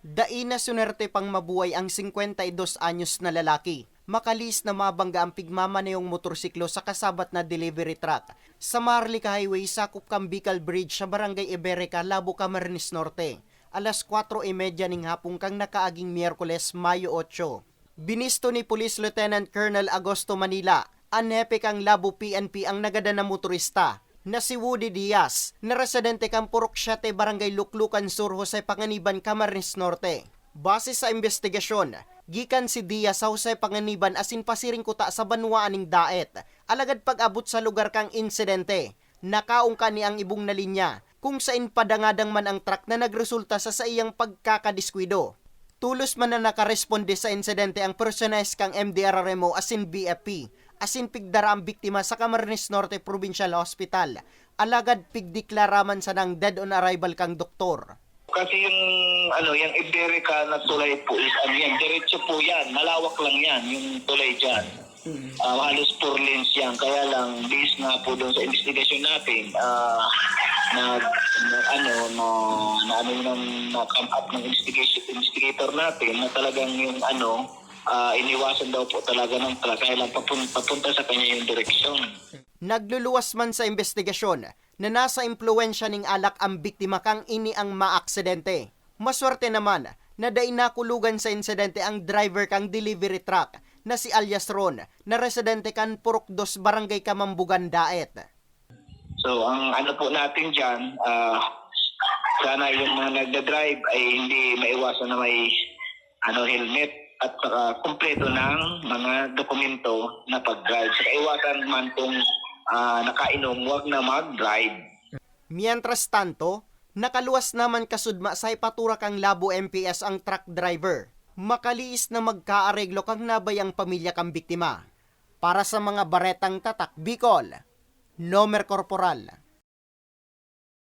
Daina sunerte pang mabuhay ang 52 anyos na lalaki. Makalis na mabangga ang pigmamanayong motorsiklo sa kasabat na delivery truck sa Marlica Highway sakop kang Bicol Bridge sa Barangay Iberica, Labo, Camarines Norte. Alas 4.30 ning hapong kang nakaaging Miyerkules, Mayo 8. Binisto ni Police Lieutenant Colonel Agosto Manila, anepe kang Labo PNP ang nagada na motorista na si Woody Diaz, na residente kang Purok Siete, Barangay Luklukan Sur, Jose Panganiban, Camarines Norte. Base sa investigasyon, gikan si Diaz sa Jose Panganiban asin pasiring kuta sa banwaan ning daet. Alagad pag-abot sa lugar kang insidente, nakaong ka ni ang ibong na linya kung sain padangadang man ang truck na nagresulta sa sa iyang pagkakadiskwido. Tulos man na nakaresponde sa insidente ang personalis kang MDRRMO asin BFP, asin pigdara ang biktima sa Camarines Norte Provincial Hospital. Alagad pigdeklaraman sa nang dead on arrival kang doktor. Kasi yung ano, yung Iberica na tulay po is ano yan, diretso po yan, malawak lang yan, yung tulay dyan. Ah, halos four lanes yan, kaya lang based nga po doon sa investigation natin, ah, na, na ano, na, na ano nang na come up ng investigation, investigator natin na talagang yung ano, ah, iniwasan daw po talaga ng truck, kaya lang papunta, sa kanya yung direksyon. Nagluluwas man sa investigasyon na nasa impluensya ning alak ang biktima kang ini ang maaksidente. Maswerte naman na dai nakulugan sa insidente ang driver kang delivery truck na si alias Ron na residente kan Purok 2 Barangay Kamambugan Daet. So, ang ano po natin dyan, ah, sana yung mga nagda-drive ay hindi maiwasan na may ano, helmet at saka kumpleto ng mga dokumento na pag-drive. Saka iwasan man itong nakainom, huwag na mag-drive. Mientras tanto, nakaluwas naman kasudma sa ipatura kang Labo MPS ang truck driver. Makaliis na magkaareglo kang nabayang pamilya kang biktima. Para sa mga baretang tatak Bicol, Nomer Corporal,